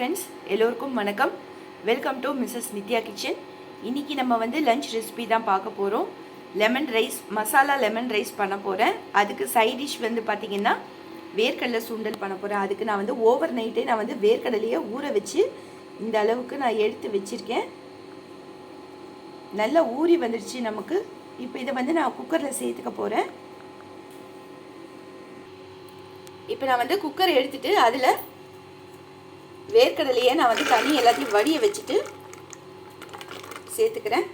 Friends எல்லோருக்கும் வணக்கம். Welcome to Mrs Nithya kitchen இன்னைக்கு நம்ம வந்து லஞ்ச் ரெசிபி தான் பார்க்க போகிறோம் lemon rice masala lemon rice பண்ண போகிறேன் அதுக்கு சைட் டிஷ் வந்து பார்த்திங்கன்னா வேர்க்கடலை சுண்டல் பண்ண போகிறேன் அதுக்கு நான் வந்து ஓவர் நைட்டே நான் வந்து வேர்க்கடலையை ஊற வச்சு இந்த அளவுக்கு நான் எடுத்து வச்சுருக்கேன். நல்லா ஊறி வந்துடுச்சு நமக்கு. இப்போ இதை வந்து நான் குக்கரில் சேர்த்துக்க போகிறேன் இப்போ நான் வந்து குக்கர் எடுத்துகிட்டு அதில் வேர்க்கடலையே நான் வந்து தண்ணி எல்லாத்தையும் வடிய வச்சுட்டு சேர்த்துக்கிறேன்.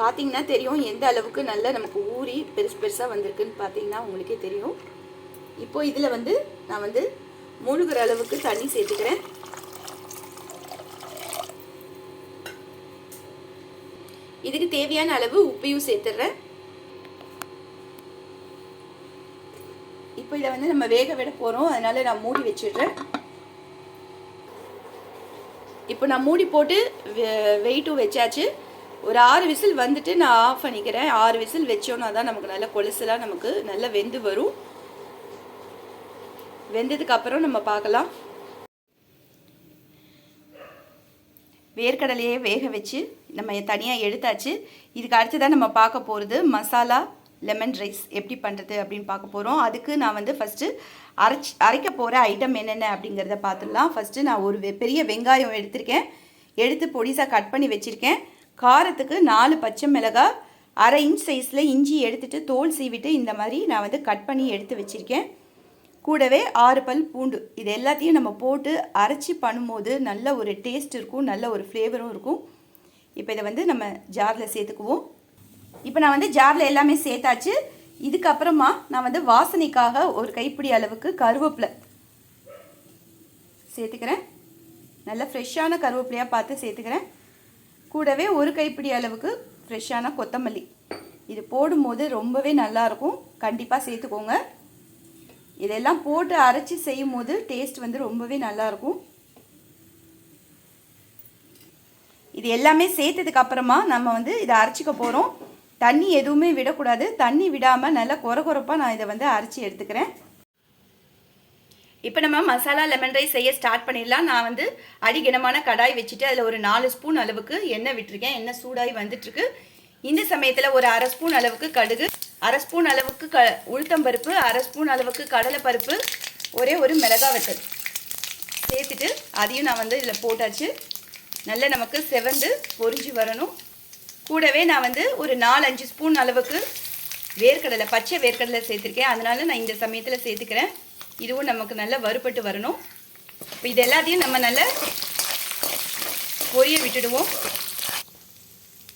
பார்த்தீங்கன்னா தெரியும் எந்த அளவுக்கு நல்லா நமக்கு ஊறி பெருசு பெருசாக வந்திருக்குன்னு பார்த்தீங்கன்னா உங்களுக்கே தெரியும். இப்போ இதில் வந்து நான் வந்து மூழ்கிற அளவுக்கு தண்ணி சேர்த்துக்கிறேன். இதுக்கு தேவையான அளவு உப்பையும் சேர்த்துடுறேன் இப்போ இதை வந்து நம்ம வேக விட போகிறோம் அதனால நான் மூடி வச்சிடுறேன். இப்போ நான் மூடி போட்டு வெயிட்டும் வச்சாச்சு. ஒரு ஆறு விசில் வந்துட்டு நான் ஆஃப் பண்ணிக்கிறேன். ஆறு விசில் வச்சோன்னா தான் நமக்கு நல்ல கொலுசலாக நமக்கு நல்லா வெந்து வரும். வெந்ததுக்கு அப்புறம் நம்ம பார்க்கலாம். வேர்க்கடலையே வேக வச்சு நம்ம தனியாக எடுத்தாச்சு. இதுக்கு அடுத்து தான் நம்ம பார்க்க போகிறது மசாலா லெமன் ரைஸ் எப்படி பண்ணுறது அப்படின்னு பார்க்க போகிறோம் அதுக்கு நான் வந்து ஃபஸ்ட்டு அரைச்சி அரைக்க போகிற ஐட்டம் என்னென்ன அப்படிங்கிறத பார்த்துடலாம். ஃபஸ்ட்டு நான் ஒரு பெரிய வெங்காயம் எடுத்திருக்கேன். எடுத்து பொடிசாக கட் பண்ணி வச்சுருக்கேன். காரத்துக்கு நாலு பச்சை மிளகாய் அரை இன்ச் சைஸில் இஞ்சி எடுத்துகிட்டு தோல் சீவிட்டு இந்த மாதிரி நான் வந்து கட் பண்ணி எடுத்து வச்சுருக்கேன். கூடவே ஆறு பல் பூண்டு இது எல்லாத்தையும் நம்ம போட்டு அரைச்சி பண்ணும்போது நல்ல ஒரு டேஸ்ட் இருக்கும் நல்ல ஒரு ஃப்ளேவரும் இருக்கும். இப்போ இதை வந்து நம்ம ஜாரில் சேர்த்துக்குவோம். இப்போ நான் வந்து ஜாரில் எல்லாமே சேர்த்தாச்சு. இதுக்கப்புறமா நான் வந்து வாசனைக்காக ஒரு கைப்பிடி அளவுக்கு கருவேப்பிலை சேர்த்துக்கிறேன். நல்ல ஃப்ரெஷ்ஷான கருவேப்பிலையாக பார்த்து சேர்த்துக்கிறேன். கூடவே ஒரு கைப்பிடி அளவுக்கு ஃப்ரெஷ்ஷான கொத்தமல்லி. இது போடும்போது ரொம்பவே நல்லாயிருக்கும். கண்டிப்பாக சேர்த்துக்கோங்க. இதெல்லாம் போட்டு அரைச்சி செய்யும் போது டேஸ்ட் வந்து ரொம்பவே நல்லாயிருக்கும். இது எல்லாமே சேர்த்ததுக்கு அப்புறமா நம்ம வந்து இதை அரைச்சிக்க போகிறோம் தண்ணி எதுவுமே விடக்கூடாது. தண்ணி விடாமல் நல்லா குறை குறைப்பாக நான் இதை வந்து அரைச்சி எடுத்துக்கிறேன். இப்போ நம்ம மசாலா லெமன் ரைஸ் செய்ய ஸ்டார்ட் பண்ணிடலாம். நான் வந்து அடிகனமான கடாய் வச்சுட்டு அதில் ஒரு நாலு ஸ்பூன் அளவுக்கு எண்ணெய் விட்டுருக்கேன். எண்ணெய் சூடாகி வந்துட்டுருக்கு. இந்த சமயத்தில் ஒரு அரை ஸ்பூன் அளவுக்கு கடுகு அரை ஸ்பூன் அளவுக்கு க உளுத்தம்பருப்பு அரை ஸ்பூன் அளவுக்கு கடலைப்பருப்பு ஒரே ஒரு மிளகா வத்தல். சேர்த்துட்டு அதையும் நான் வந்து இதில் போட்டாச்சு. நல்லா நமக்கு செவந்து பொறிஞ்சு வரணும். கூடவே நான் வந்து ஒரு நாலு அஞ்சு ஸ்பூன் அளவுக்கு வேர்க்கடலை பச்சை வேர்க்கடலை சேர்த்துருக்கேன். அதனால் நான் இந்த சமயத்தில் சேர்த்துக்கிறேன். இதுவும் நமக்கு நல்லா வறுபட்டு வரணும். இப்போ இது எல்லாத்தையும் நம்ம நல்லா பொரிய விட்டுடுவோம்.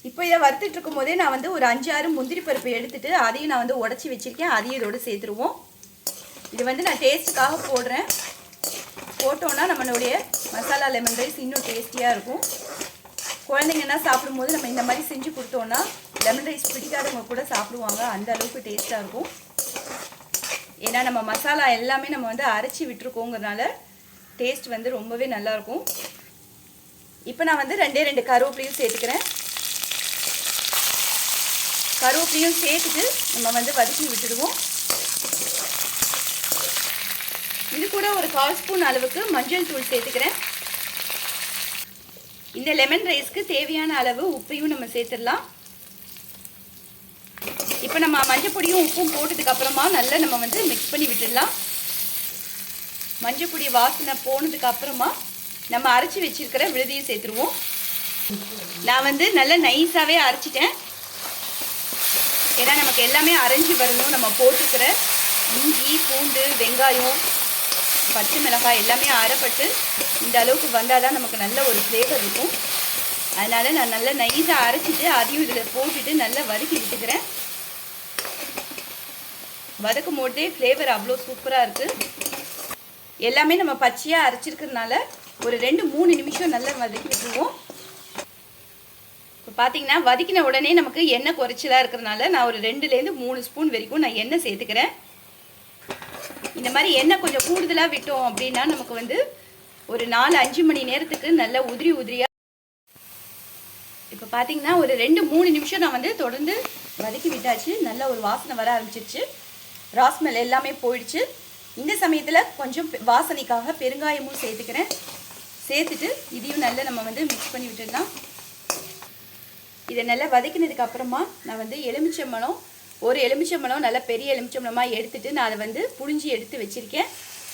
இப்போ இதை வறுத்துட்டு இருக்கும் போதே நான் வந்து ஒரு அஞ்சு ஆறு முந்திரி பருப்பு எடுத்துட்டு அதையும் நான் வந்து உடச்சி வச்சுருக்கேன். அதையும் இதோடு சேர்த்துருவோம். இது வந்து நான் டேஸ்ட்டுக்காக போடுறேன். போட்டோன்னா நம்மளுடைய மசாலா லெமன் ரைஸ் இன்னும் டேஸ்டியாக இருக்கும். குழந்தைங்கன்னா சாப்பிடும்போது நம்ம இந்த மாதிரி செஞ்சு கொடுத்தோன்னா லெமன் ரைஸ் பிடிக்காதவங்க கூட சாப்பிடுவாங்க. அந்த அளவுக்கு டேஸ்ட்டாக இருக்கும். ஏன்னா நம்ம மசாலா எல்லாமே நம்ம வந்து அரைச்சி விட்டுருக்கோங்கிறனால டேஸ்ட் வந்து ரொம்பவே நல்லாயிருக்கும் இப்போ நான் வந்து ரெண்டே ரெண்டு கருவேப்பிலையும் சேர்த்துக்கிறேன். கருவேப்பிலையும் சேர்த்துட்டு நம்ம வந்து வதக்கி விட்டுடுவோம். இது கூட ஒரு கால் ஸ்பூன் அளவுக்கு மஞ்சள் தூள் சேர்த்துக்கிறேன். இந்த லெமன் ரைஸ்க்கு தேவையான அளவு உப்பையும் நம்ம சேர்த்துடலாம். இப்போ நம்ம மஞ்சள் பொடியும் உப்பும் போட்டதுக்கு அப்புறமா நல்லா நம்ம வந்து மிக்ஸ் பண்ணி விட்டுடலாம். மஞ்சப்பொடி வாசனை போனதுக்கு அப்புறமா நம்ம அரைச்சி வச்சிருக்கிற விழுதியும் சேர்த்துருவோம். நான் வந்து நல்லா நைஸாகவே அரைச்சிட்டேன். ஏன்னா நமக்கு எல்லாமே அரைஞ்சி வரணும். நம்ம போட்டுக்கிற இஞ்சி பூண்டு வெங்காயம் பச்சை மிளகாய் எல்லாமே அரைப்பட்டு இந்த அளவுக்கு வந்தால் தான் நமக்கு நல்ல ஒரு ஃப்ளேவர் இருக்கும். அதனால் நான் நல்லா நைஸாக அரைச்சிட்டு அதையும் இதில் போட்டுட்டு நல்லா வதக்கி விட்டுக்கிறேன். வதக்கும் போதே ஃப்ளேவர் அவ்வளோ சூப்பராக இருக்குது எல்லாமே நம்ம பச்சையாக அரைச்சிருக்கிறதுனால ஒரு ரெண்டு மூணு நிமிஷம் நல்லா வதக்கி விட்டுருவோம். இப்போ பார்த்தீங்கன்னா வதக்கின உடனே நமக்கு எண்ணெய் குறைச்சலாக இருக்கிறதுனால நான் ஒரு ரெண்டுலேருந்து மூணு ஸ்பூன் வரைக்கும் நான் எண்ணெய் சேர்த்துக்கிறேன். இந்த மாதிரி எண்ணெய் கொஞ்சம் கூடுதலாக விட்டோம் அப்படின்னா நமக்கு வந்து ஒரு நாலு அஞ்சு மணி நேரத்துக்கு நல்லா உதிரி உதிரியாக இப்போ பார்த்தீங்கன்னா ஒரு ரெண்டு மூணு நிமிஷம் நான் வந்து தொடர்ந்து வதக்கி விட்டாச்சு. நல்ல ஒரு வாசனை வர ஆரம்பிச்சிருச்சு. ராஸ்மெல் எல்லாமே போயிடுச்சு. இந்த சமயத்தில் கொஞ்சம் வாசனைக்காக பெருங்காயமும் சேர்த்துக்கிறேன். சேர்த்துட்டு இதையும் நல்லா நம்ம வந்து மிக்ஸ் பண்ணி விட்டுடலாம். இதை நல்லா வதக்கினதுக்கு அப்புறமா நான் வந்து எலுமிச்சம்பழம் ஒரு எலுமிச்சம்பழம் நல்லா பெரிய எலுமிச்சம்பழமாக எடுத்துட்டு நான் அதை வந்து புழிஞ்சி எடுத்து வச்சுருக்கேன்.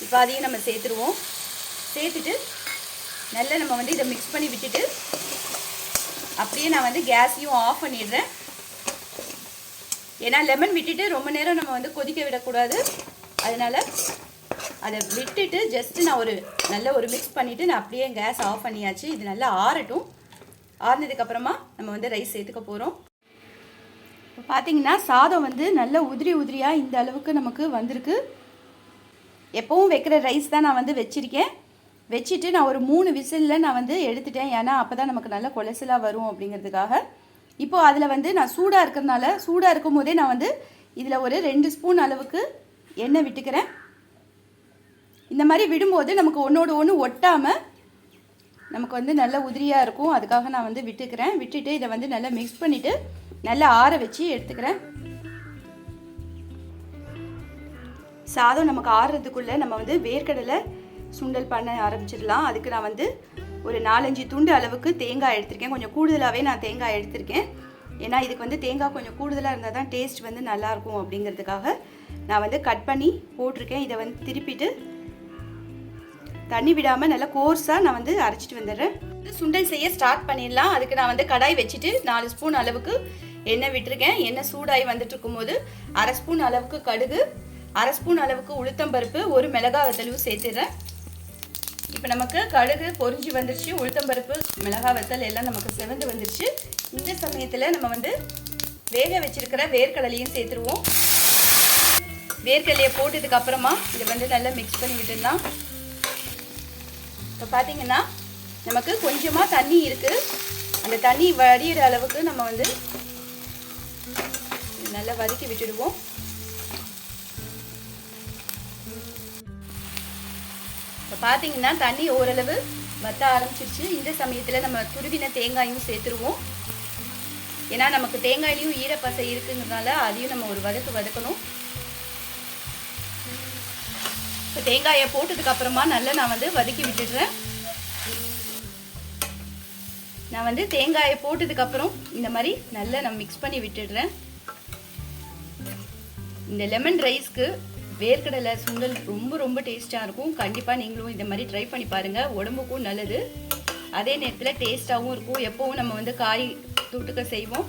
இப்போ அதையும் நம்ம சேர்த்துருவோம். சேர்த்துட்டு நல்லா நம்ம வந்து இதை மிக்ஸ் பண்ணி விட்டுட்டு அப்படியே நான் வந்து கேஸையும் ஆஃப் பண்ணிடுறேன். ஏன்னா லெமன் விட்டுட்டு ரொம்ப நேரம் நம்ம வந்து கொதிக்க விடக்கூடாது. அதனால் அதை விட்டுட்டு ஜஸ்ட்டு நான் ஒரு நல்ல ஒரு மிக்ஸ் பண்ணிவிட்டு நான் அப்படியே கேஸ் ஆஃப் பண்ணியாச்சு. இது நல்லா ஆறட்டும். ஆறினதுக்கப்புறமா நம்ம வந்து ரைஸ் சேர்த்துக்க போகிறோம் பார்த்தீங்கன்னா சாதம் வந்து நல்ல உதிரி உதிரியாக இந்த அளவுக்கு நமக்கு வந்திருக்கு. எப்பவும் வைக்கிற ரைஸ் தான் நான் வந்து வச்சுருக்கேன். வச்சுட்டு நான் ஒரு மூணு விசிலில் நான் வந்து எடுத்துட்டேன். ஏன்னா அப்போ தான் நமக்கு நல்ல கொலசலாக வரும் அப்படிங்கிறதுக்காக. இப்போது அதில் வந்து நான் சூடாக இருக்கிறதுனால சூடாக இருக்கும் போதே நான் வந்து இதில் ஒரு ரெண்டு ஸ்பூன் அளவுக்கு எண்ணெய் விட்டுக்கிறேன். இந்த மாதிரி விடும்போது நமக்கு ஒன்றோடு ஒன்று ஒட்டாமல் நமக்கு வந்து நல்ல உதிரியாக இருக்கும். அதுக்காக நான் வந்து விட்டுக்கிறேன். விட்டுட்டு இதை வந்து நல்லா மிக்ஸ் பண்ணிவிட்டு நல்லா ஆற வச்சு எடுத்துக்கிறேன். சாதம் நமக்கு ஆறுறதுக்குள்ளே நம்ம வந்து வேர்க்கடலை சுண்டல் பண்ண ஆரம்பிச்சிடலாம். அதுக்கு நான் வந்து ஒரு நாலஞ்சு துண்டு அளவுக்கு தேங்காய் எடுத்திருக்கேன். கொஞ்சம் கூடுதலாகவே நான் தேங்காய் எடுத்திருக்கேன். ஏன்னா இதுக்கு வந்து தேங்காய் கொஞ்சம் கூடுதலாக இருந்தால் தான் டேஸ்ட் வந்து நல்லாயிருக்கும் அப்படிங்கிறதுக்காக நான் வந்து கட் பண்ணி போட்டிருக்கேன். இதை வந்து திருப்பிட்டு தண்ணி விடாமல் நல்லா கோர்ஸாக நான் வந்து அரைச்சிட்டு வந்துடுறேன். சுண்டல் செய்ய ஸ்டார்ட் பண்ணிடலாம். அதுக்கு நான் வந்து கடாய் வச்சுட்டு நாலு ஸ்பூன் அளவுக்கு எண்ணெய் விட்டுருக்கேன். எண்ணெய் சூடாகி வந்துட்டு இருக்கும்போது அரை ஸ்பூன் அளவுக்கு கடுகு அரை ஸ்பூன் அளவுக்கு உளுத்தம்பருப்பு ஒரு மிளகாய் வத்தலும் சேர்த்துடுறேன். இப்போ நமக்கு கடுகு பொறிஞ்சு வந்துருச்சு உளுத்தம்பருப்பு மிளகாய் வத்தல் எல்லாம் நமக்கு செவந்து வந்துருச்சு. இந்த சமயத்தில் நம்ம வந்து வேக வச்சிருக்கிற வேர்க்கடலையும் சேர்த்துருவோம். வேர்க்கடலையை போட்டதுக்கு அப்புறமா இதை வந்து நல்லா மிக்ஸ் பண்ணி விட்டுடலாம். இப்போ பார்த்தீங்கன்னா நமக்கு கொஞ்சமாக தண்ணி இருக்குது அந்த தண்ணி வடிகிற அளவுக்கு நம்ம வந்து நல்லா வதக்கி விட்டுடுவோம். இப்போ பார்த்தீங்கன்னா தண்ணி ஓரளவு வத்த ஆரம்பிச்சிருச்சு. இந்த சமயத்தில் நம்ம துருவின தேங்காயும் சேர்த்துருவோம். ஏன்னா நமக்கு தேங்காயிலையும் ஈரப்பசை இருக்குங்கிறதுனால அதையும் நம்ம ஒரு வதக்கு வதக்கணும். இப்போ தேங்காயை போட்டதுக்கு அப்புறமா நல்லா நான் வந்து வதக்கி விட்டுடுறேன். நான் வந்து தேங்காயை போட்டதுக்கு அப்புறம் இந்த மாதிரி நல்லா நான் மிக்ஸ் பண்ணி விட்டுடுறேன். இந்த லெமன் ரைஸ்க்கு வேர்க்கடலை சுண்டல் ரொம்ப ரொம்ப டேஸ்ட்டாக இருக்கும். கண்டிப்பாக நீங்களும் இந்த மாதிரி ட்ரை பண்ணி பாருங்கள் உடம்புக்கும் நல்லது. அதே நேரத்தில் டேஸ்ட்டாகவும் இருக்கும். எப்போவும் நம்ம வந்து காய் தொட்டுக்க செய்வோம்.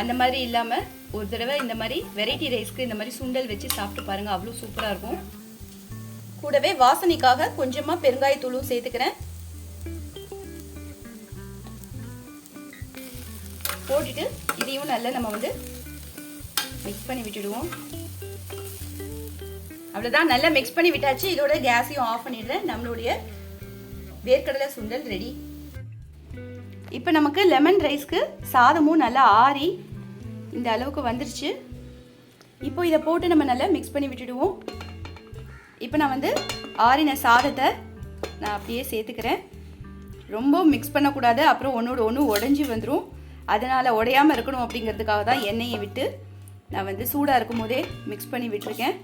அந்த மாதிரி இல்லாமல் ஒரு தடவை இந்த மாதிரி வெரைட்டி ரைஸ்க்கு இந்த மாதிரி சுண்டல் வச்சு சாப்பிட்டு பாருங்கள் அவ்வளோ சூப்பராக இருக்கும். கூடவே வாசனைக்காக கொஞ்சமாக பெருங்காயத்தூளும் சேர்த்துக்கிறேன். போட்டுட்டு இதையும் நல்லா நம்ம வந்து மிக்ஸ் பண்ணி விட்டுடுவோம். அவ்வளோதான் நல்லா மிக்ஸ் பண்ணி விட்டாச்சு. இதோட கேஸையும் ஆஃப் பண்ணிடுறேன். நம்மளுடைய வேர்க்கடலை சுண்டல் ரெடி இப்போ நமக்கு லெமன் ரைஸ்க்கு சாதமும் நல்லா ஆறி இந்த அளவுக்கு வந்துருச்சு. இப்போ இதை போட்டு நம்ம நல்லா மிக்ஸ் பண்ணி விட்டுடுவோம். இப்போ நான் வந்து ஆறின சாதத்தை நான் அப்படியே சேர்த்துக்கிறேன். ரொம்ப மிக்ஸ் பண்ணக்கூடாது. அப்புறம் ஒன்றோட ஒன்று உடஞ்சி வந்துடும் அதனால் உடையாமல் இருக்கணும் அப்படிங்கிறதுக்காக தான் எண்ணெயை விட்டு நான் வந்து சூடாக இருக்கும் போதே மிக்ஸ் பண்ணி விட்டுருக்கேன்.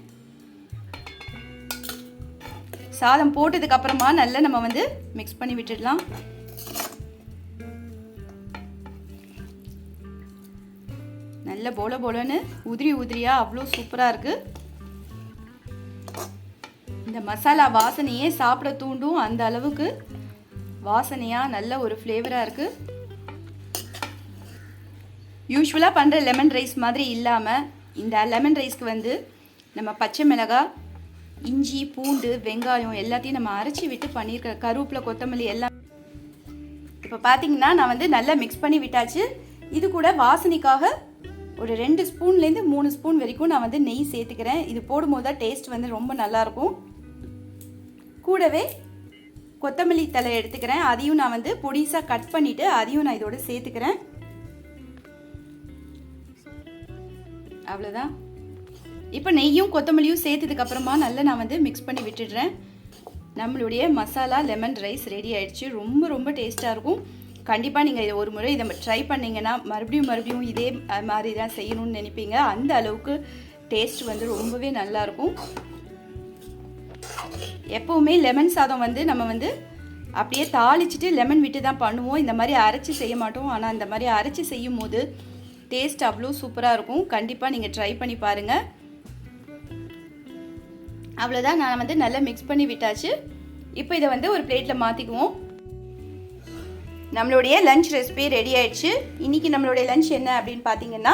சாதம் போட்டதுக்கப்புறமா நல்லா நம்ம வந்து மிக்ஸ் பண்ணி விட்டுடலாம். நல்ல போல போலன்னு உதிரி உதிரியாக அவ்வளோ சூப்பராக இருக்குது இந்த மசாலா வாசனையே சாப்பிட தூண்டும் அந்த அளவுக்கு வாசனையாக நல்ல ஒரு ஃப்ளேவராக இருக்குது யூஸ்வலாக பண்ணுற லெமன் ரைஸ் மாதிரி இல்லாமல் இந்த லெமன் ரைஸ்க்கு வந்து நம்ம பச்சை மிளகாய் இஞ்சி பூண்டு வெங்காயம் எல்லாத்தையும் நம்ம அரைச்சி விட்டு பண்ணியிருக்கிற கருவேப்பிலை கொத்தமல்லி எல்லாம். இப்போ பார்த்தீங்கன்னா நான் வந்து நல்லா மிக்ஸ் பண்ணி விட்டாச்சு. இது கூட வாசனைக்காக ஒரு ரெண்டு ஸ்பூன்லேருந்து மூணு ஸ்பூன் வரைக்கும் நான் வந்து நெய் சேர்த்துக்கிறேன். இது போடும்போது தான் டேஸ்ட் வந்து ரொம்ப நல்லாயிருக்கும். கூடவே கொத்தமல்லி தலை எடுத்துக்கிறேன். அதையும் நான் வந்து பொடிசாக கட் பண்ணிவிட்டு அதையும் நான் இதோட சேர்த்துக்கிறேன். அவ்வளோதான் இப்போ நெய்யும் கொத்தமல்லியும் சேர்த்ததுக்கு அப்புறமா நல்லா நான் வந்து மிக்ஸ் பண்ணி விட்டுடுறேன். நம்மளுடைய மசாலா லெமன் ரைஸ் ரெடி ஆயிடுச்சு. ரொம்ப ரொம்ப டேஸ்ட்டாக இருக்கும். கண்டிப்பாக நீங்கள் இதை ஒரு முறை இதை ட்ரை பண்ணிங்கன்னா மறுபடியும் மறுபடியும் இதே மாதிரி தான் செய்யணும்னு நினைப்பீங்க. அந்த அளவுக்கு டேஸ்ட் வந்து ரொம்பவே நல்லாயிருக்கும் எப்போவுமே லெமன் சாதம் வந்து நம்ம வந்து அப்படியே தாளிச்சிட்டு லெமன் விட்டு தான் பண்ணுவோம். இந்த மாதிரி அரைச்சி செய்ய மாட்டோம். ஆனால் இந்த மாதிரி அரைச்சி செய்யும் போது டேஸ்ட் அவ்வளோ சூப்பராக இருக்கும். கண்டிப்பாக நீங்கள் ட்ரை பண்ணி பாருங்கள் அவ்வளோதான் நான் வந்து நல்லா மிக்ஸ் பண்ணி விட்டாச்சு. இப்போ இதை வந்து ஒரு பிளேட்டில் மாற்றிக்குவோம் நம்மளுடைய லஞ்ச் ரெசிபி ரெடி ஆயிடுச்சு. இன்றைக்கி நம்மளுடைய லஞ்ச் என்ன அப்படின்னு பார்த்தீங்கன்னா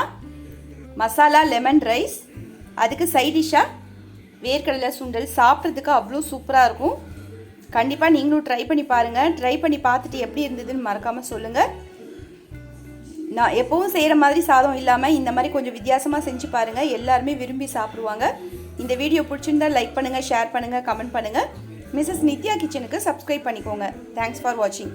மசாலா லெமன் ரைஸ் அதுக்கு சைடிஷாக வேர்க்கடலை சுண்டல். சாப்பிட்றதுக்கு அவ்வளோ சூப்பராக இருக்கும். கண்டிப்பாக நீங்களும் ட்ரை பண்ணி பாருங்கள் ட்ரை பண்ணி பார்த்துட்டு எப்படி இருந்ததுன்னு மறக்காமல் சொல்லுங்கள் நான் எப்பவும் செய்கிற மாதிரி சாதம் இல்லாமல் இந்த மாதிரி கொஞ்சம் வித்தியாசமாக செஞ்சு பாருங்கள் எல்லாருமே விரும்பி சாப்பிடுவாங்க. இந்த வீடியோ பிடிச்சிருந்தா லைக் பண்ணுங்கள் ஷேர் பண்ணுங்கள் கமெண்ட் பண்ணுங்கள் மிஸ்ஸஸ் நித்யா கிச்சனுக்கு சப்ஸ்கிரைப் பண்ணிக்கோங்க. தேங்க்ஸ் ஃபார் வாட்சிங்